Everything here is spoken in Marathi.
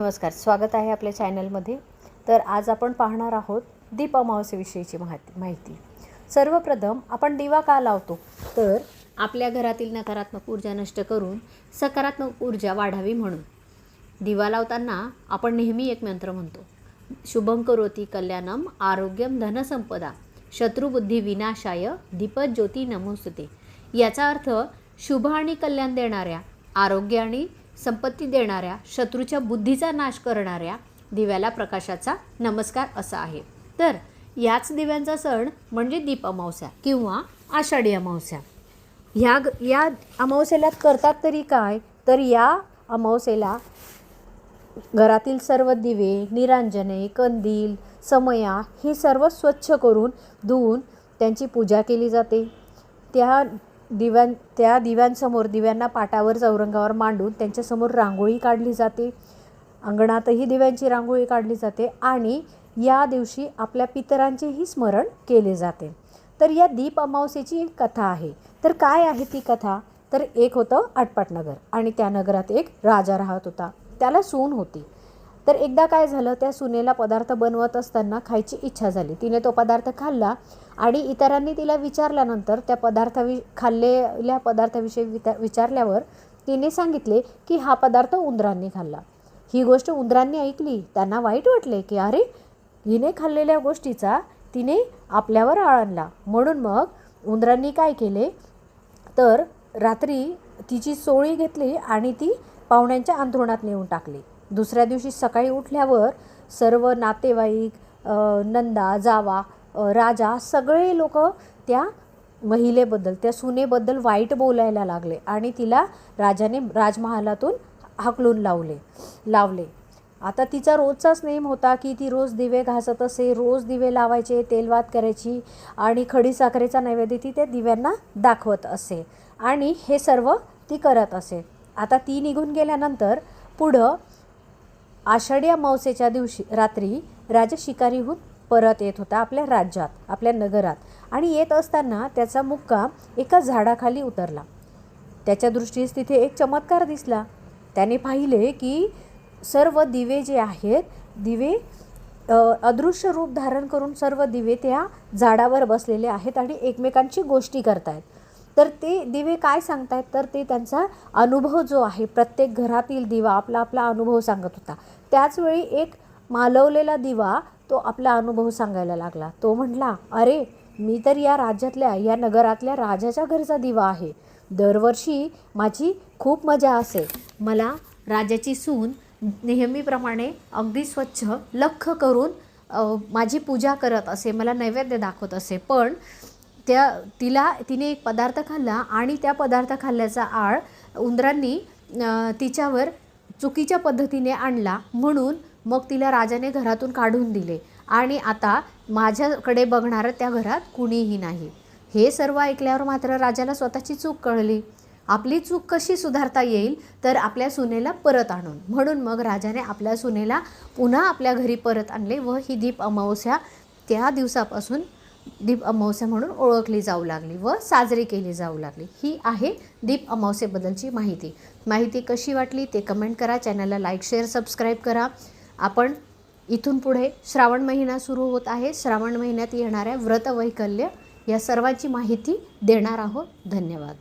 नमस्कार स्वागत आहे आपल्या चॅनलमध्ये. तर आज आपण पाहणार आहोत दीप अमावस्येविषयीची माहिती माहिती. सर्वप्रथम आपण दिवा का लावतो? तर आपल्या घरातील नकारात्मक ऊर्जा नष्ट करून सकारात्मक ऊर्जा वाढावी म्हणून. दिवा लावताना आपण नेहमी एक मंत्र म्हणतो. शुभम करोती कल्याणम आरोग्यम धनसंपदा. शत्रुबुद्धी विनाशाय दीपज्योती नमोस्तुते. याचा अर्थ शुभ आणि कल्याण देणाऱ्या आरोग्य आणि संपत्ती देणाऱ्या शत्रूच्या बुद्धीचा नाश करणाऱ्या दिव्याला प्रकाशाचा नमस्कार असा आहे. तर याच दिव्यांचा सण म्हणजे दीप अमावस्या किंवा आषाढी अमावस्या. ह्या ग- या अमावस्येला करतात तरी काय? तर या अमावस्येला घरातील सर्व दिवे निरांजने कंदील समया हे सर्व स्वच्छ करून धुवून त्यांची पूजा केली जाते. त्या दिव्यां त्या दिव्यांसमोर दिव्यांना पाटावर चौरंगावर मांडून त्यांच्यासमोर रांगोळी काढली जाते. अंगणातही दिव्यांची रांगोळी काढली जाते आणि या दिवशी आपल्या पितरांचेही स्मरण केले जाते. तर या दीप अमावस्येची एक कथा आहे. तर काय आहे ती कथा? तर एक होतं आटपाटनगर आणि त्या नगरात एक राजा राहत होता. त्याला सून होती. तर एकदा काय झालं त्या सुनेला पदार्थ बनवत असताना खायची इच्छा झाली. तिने तो पदार्थ खाल्ला आणि इतरांनी तिला विचारल्यानंतर त्या पदार्थावि खाल्लेल्या पदार्थाविषयी विता विचारल्यावर तिने सांगितले की हा पदार्थ उंदरांनी खाल्ला. ही गोष्ट उंदरांनी ऐकली. त्यांना वाईट वाटले की अरे हिने खाल्लेल्या गोष्टीचा तिने आपल्यावर आळणला आणला. म्हणून मग उंदरांनी काय केले? तर रात्री तिची सोळी घेतली आणि ती पाहुण्यांच्या अंथरुणात नेऊन टाकली. दुसऱ्या दिवशी सकाळी उठल्यावर सर्व नातेवाईक नंदा जावा राजा सगळे लोक त्या महिलेबद्दल त्या सुनेबद्दल वाईट बोलायला लागले आणि तिला राजाने राजमहालातून हाकलून लावले लावले. आता तिचा रोजचाच नेम होता की ती रोज दिवे घासत असे रोज दिवे लावायचे तेलवात करायची आणि खडी साखरेचा नैवेद्य ती त्या दिव्यांना दाखवत असे. आणि हे सर्व ती करत असे. आता ती निघून गेल्यानंतर पुढं आषाढी अमावस्येच्या दिवशी रात्री राजा शिकारीहून परत येत होता आपल्या राज्यात आपल्या नगरात आणि येत असताना त्याचा मुक्का एका झाडाखाली उतरला. त्याच्या दृष्टीस तिथे एक चमत्कार दिसला. त्याने पाहिले की सर्व दिवे जे आहेत दिवे अदृश्य रूप धारण करून सर्व दिवे त्या झाडावर बसलेले आहेत आणि एकमेकांची गोष्टी करतायत. तर ते दिवे काय सांगतायत? तर ते त्यांचा अनुभव जो आहे प्रत्येक घरातील दिवा आपला आपला अनुभव सांगत होता. त्याचवेळी एक मालवलेला दिवा तो आपला अनुभव सांगायला लागला. तो म्हटला अरे मी तर या राज्यातल्या या नगरातल्या राजाच्या घरचा दिवा आहे. दरवर्षी माझी खूप मजा असे. मला राजाची सून नेहमीप्रमाणे अगदी स्वच्छ लख करून माझी पूजा करत असे मला नैवेद्य दाखवत असे. पण त्या तिला तिने एक पदार्थ खाल्ला आणि त्या पदार्थ खाल्ल्याचा आळ उंदरांनी तिच्यावर चुकीच्या पद्धतीने आणला म्हणून मग तिला राजाने घरातून काढून दिले. आणि आता माझ्याकडे बघणारं त्या घरात कुणीही नाही. हे सर्व ऐकल्यावर मात्र राजाला स्वतःची चूक कळली. आपली चूक कशी सुधारता येईल तर आपल्या सुनेला परत आणून. म्हणून मग राजाने आपल्या सुनेला पुन्हा आपल्या घरी परत आणले व ही दीप अमावस्या त्या दिवसापासून दीप अमावस्या म्हणून ओळखली जाऊ लागली व साजरी केली जाऊ लागली. ही आहे दीप अमावस्येबद्दलची माहिती. माहिती कशी वाटली ते कमेंट करा. चॅनलला लाईक शेअर सबस्क्राईब करा. आपण इथून पुढे श्रावण महिना सुरू होत आहे. श्रावण महिन्यात येणाऱ्या व्रत वैकल्य या सर्वांची माहिती देणार आहोत. धन्यवाद.